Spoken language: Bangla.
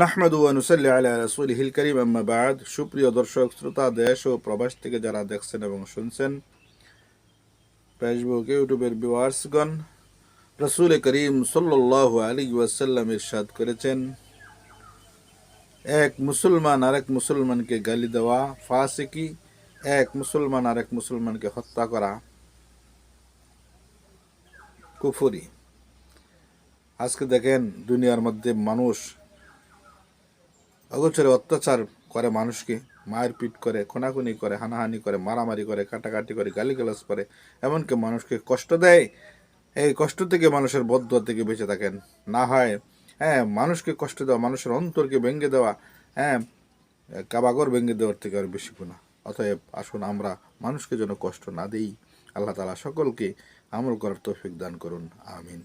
নাহমাদু আলা রাসূলিহিল কারীম আম্মা বাদ। সুপ্রিয় দর্শক, শ্রোতা, দেশ ও প্রবাস থেকে যারা দেখছেন এবং শুনছেন ফেসবুক ইউটিউবের ভিউয়ার্সগণ, রাসূল করিম সাল্লাল্লাহু আলাইহি ওয়াসাল্লাম ইরশাদ করেছেন, এক মুসলমান আরেক মুসলমানকে গালি দেওয়া, ফাসিকি, এক মুসলমান আরেক মুসলমানকে হত্যা করা, কুফরি। আজকে দেখেন, দুনিয়ার মধ্যে মানুষ অগোচরে অত্যাচার করে মানুষকে, মায়ের পিট করে, খুনাখুনি করে, হানাহানি করে, মারামারি করে, কাটাকাটি করে, গালিগালাজ করে, এমনকি মানুষকে কষ্ট দেয়। এই কষ্ট থেকে মানুষের বদ্ধ থেকে বেঁচে থাকেন। না হয় হ্যাঁ মানুষকে কষ্ট দেওয়া, মানুষের অন্তরকে ভেঙে দেওয়া হ্যাঁ কাবাগর ভেঙে দেওয়ার থেকে আর বেশি গুণা অতএব আসুন আমরা মানুষকে যেন কষ্ট না দিই। আল্লাহ তালা সকলকে আমল করার তৌফিক দান করুন। আমিন।